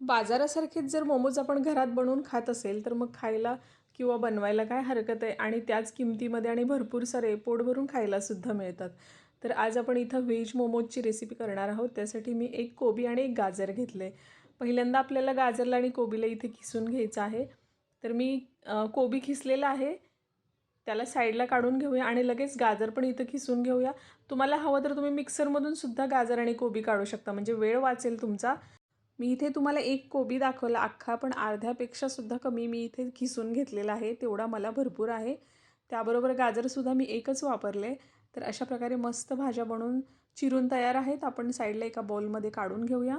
बाजारासारखेच जर मोमोज आपण घरात बनवून खात असेल तर मग खायला किंवा बनवायला काय हरकत आहे? आणि त्याच किमतीमध्ये आणि भरपूर सारे पोट भरून खायलासुद्धा मिळतात. तर आज आपण इथं व्हेज मोमोजची रेसिपी करणार आहोत. त्यासाठी मी एक कोबी आणि एक गाजर घेतलं. आहे पहिल्यांदा आपल्याला गाजरला आणि कोबीला इथे किसून घ्यायचं आहे. तर मी कोबी खिसलेला आहे. त्याला साईडला काढून घेऊया आणि लगेच गाजर पण इथं खिसून घेऊया. तुम्हाला हवं तर तुम्ही मिक्सरमधून सुद्धा गाजर आणि कोबी काढू शकता. म्हणजे वेळ वाचेल तुमचा. मी इथे तुम्हाला एक कोबी दाखवला अख्खा पण अर्ध्यापेक्षासुद्धा कमी मी इथे खिसून घेतलेला आहे तेवढा मला भरपूर आहे. त्याबरोबर गाजरसुद्धा मी एकच वापरले. तर अशा प्रकारे मस्त भाज्या बनवून चिरून तयार आहेत. आपण साईडला एका बॉलमध्ये काढून घेऊया.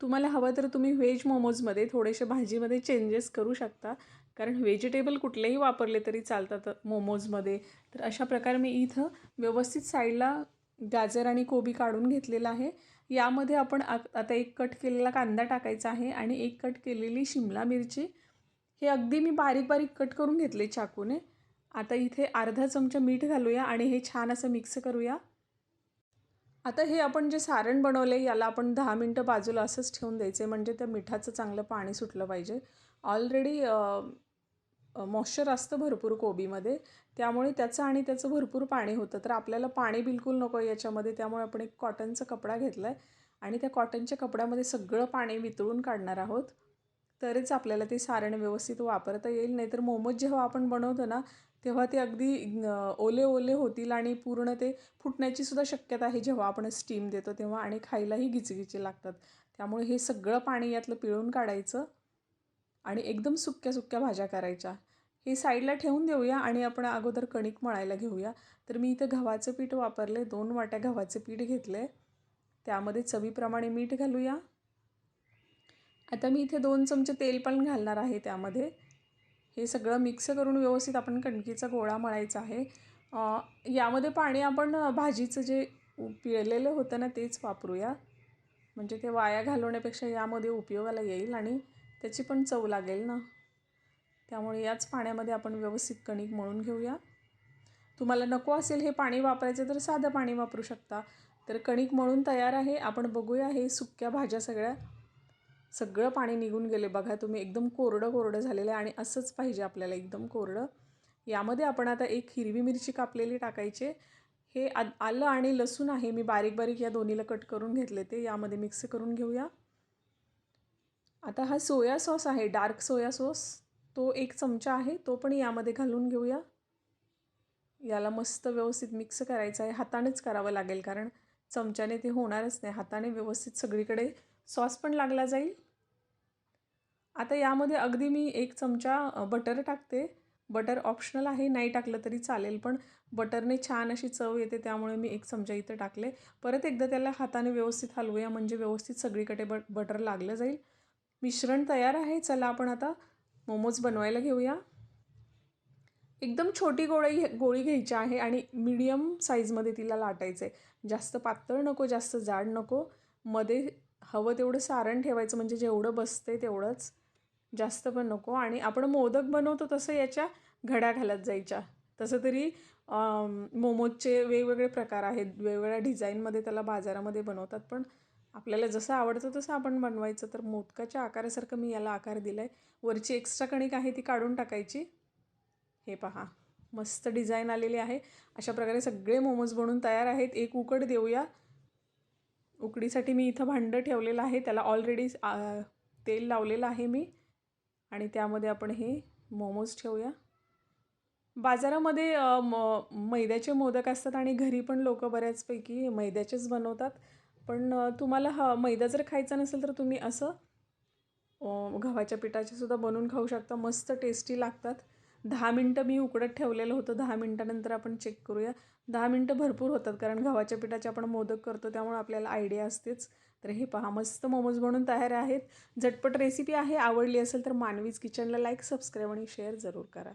तुम्हाला हवं तर तुम्ही व्हेज मोमोजमध्ये थोडेसे भाजीमध्ये चेंजेस करू शकता. कारण व्हेजिटेबल कुठलेही वापरले तरी चालतात मोमोजमध्ये. तर अशा प्रकारे मी इथं व्यवस्थित साईडला गाजर आणि कोबी काढून घेतलेला आहे. यामध्ये आपण आता एक कट केलेला कांदा टाकायचा आहे आणि एक कट केलेली शिमला मिरची. हे अगदी मी बारीक बारीक कट करून घेतले चाकूने. आता इथे अर्धा चमचा मीठ घालूया आणि हे छान असं मिक्स करूया. आता हे आपण जे सारण बनवले याला आपण दहा मिनटं बाजूला असंच ठेवून द्यायचं आहे म्हणजे त्या मिठाचं चांगलं पाणी सुटलं पाहिजे. ऑलरेडी मॉश्चर असतं भरपूर कोबीमध्ये. त्यामुळे त्याचं आणि त्याचं भरपूर पाणी होतं. तर आपल्याला पाणी बिलकुल नको याच्यामध्ये. त्यामुळे आपण एक कॉटनचा कपडा घेतला आहे आणि त्या कॉटनच्या कपड्यामध्ये सगळं पाणी वितळून काढणार आहोत. तरच आपल्याला ते सारण व्यवस्थित वापरता येईल. नाहीतर मोमोज जेव्हा आपण बनवतो ना तेव्हा ते अगदी ओले ओले होतील आणि पूर्ण ते फुटण्याची सुद्धा शक्यता आहे. जेव्हा आपण स्टीम देतो तेव्हा आणि खायलाही गिचगिचे लागतात. त्यामुळे हे सगळं पाणी यातलं पिळून काढायचं आणि एकदम सुक्या सुक्या भाज्या करायच्या. हे साईडला ठेवून देऊया आणि आपण अगोदर कणिक मळायला घेऊया. तर मी इथं गव्हाचं पीठ वापरले दोन वाट्या गव्हाचं पीठ घेतले त्यामध्ये चवीप्रमाणे मीठ घालूया. आता मी इथे दोन चमचे तेल पण घालणार आहे त्यामध्ये. हे सगळं मिक्स करून व्यवस्थित आपण कणकीचा गोळा मळायचा आहे. यामध्ये पाणी आपण भाजीचं जे पिळलेलं होतं ना तेच वापरूया. म्हणजे ते वाया घालवण्यापेक्षा यामध्ये उपयोगाला येईल आणि त्याची पण चव लागेल ना. त्यामुळे याच पाण्यामध्ये आपण व्यवस्थित कणिक मळून घेऊया. तुम्हाला नको असेल हे पाणी वापरायचं तर साधं पाणी वापरू शकता. तर कणिक मळून तयार आहे. आपण बघूया हे सुक्या भाज्या सगळ्या. सगळं पाणी निघून गेले. बघा तुम्ही एकदम कोरडं कोरडं झालेलं आहे आणि असंच पाहिजे आपल्याला एकदम कोरडं. यामध्ये आपण आता एक हिरवी मिरची कापलेली टाकायचे. हे आ आलं आणि लसूण आहे. मी बारीक बारीक या दोन्हीला कट करून घेतले ते. यामध्ये मिक्स करून घेऊया. आता हा सोया सॉस आहे. Dark soya sauce. तो एक चमचा आहे तो पण यामध्ये घालून घेऊया. याला मस्त व्यवस्थित मिक्स करायचं आहे. हातानेच करावं लागेल कारण चमच्याने ते होणारच नाही. हाताने व्यवस्थित सगळीकडे सॉस पण लागला जाईल. आता यामध्ये अगदी मी एक चमचा बटर टाकते. बटर ऑप्शनल आहे नाही टाकलं तरी चालेल पण बटरने छान अशी चव येते त्यामुळे मी एक चमचा इथं टाकले. परत एकदा त्याला हाताने व्यवस्थित हलवूया म्हणजे व्यवस्थित सगळीकडे ब बटर लागलं जाईल. मिश्रण तयार आहे चला आपण आता मोमोज बनवायला घेऊया. एकदम छोटी गोळी गोळी घ्यायची आहे आणि मीडियम साईजमध्ये तिला लाटायचं आहे जास्त पातळ नको जास्त जाड नको. मध्ये हवं तेवढं सारण ठेवायचं म्हणजे जेवढं बसते तेवढंच. जास्त पण नको. आणि आपण मोदक बनवतो तसं याच्या घड्या घालत जायच्या. तसं तरी मोमोजचे वेगवेगळे प्रकार आहेत. वेगवेगळ्या डिझाईनमध्ये त्याला बाजारामध्ये बनवतात. पण आपल्याला जसं आवडतं तसं आपण बनवायचं. तर मोदकाच्या आकारासारखं मी याला आकार दिला आहे वरची एक्स्ट्रा कणिक आहे ती काढून टाकायची. हे पहा मस्त डिझाईन आलेली आहे. अशा प्रकारे सगळे मोमोज बनवून तयार आहेत. एक उकड देऊया. उकडीसाठी मी इथं भांडं ठेवलेलं आहे. त्याला ऑलरेडी तेल लावलेलं आहे मी. आणि त्यामध्ये आपण हे मोमोज ठेवूया. बाजारामध्ये म मैद्याचे मोदक असतात आणि घरी पण लोक बऱ्याचपैकी मैद्याचेच बनवतात. पण तुम्हाला हा मैदा जर खायचा नसेल तर तुम्ही असं गव्हाच्या पिठाचे सुद्धा बनवून खाऊ शकता. मस्त टेस्टी लागतात. दहा मिनटं मी उकडत ठेवलेलं होतं. दहा मिनटानंतर आपण चेक करूया. दहा मिनटं भरपूर होतात कारण गव्हाच्या पिठाचे आपण मोदक करतो त्यामुळे आपल्याला आयडिया असतेच. तर हे पहा मस्त मोमोज बनवून तयार आहेत. झटपट रेसिपी आहे. आवडली असेल तर मानवीज किचनला लाईक सबस्क्राईब आणि शेअर जरूर करा.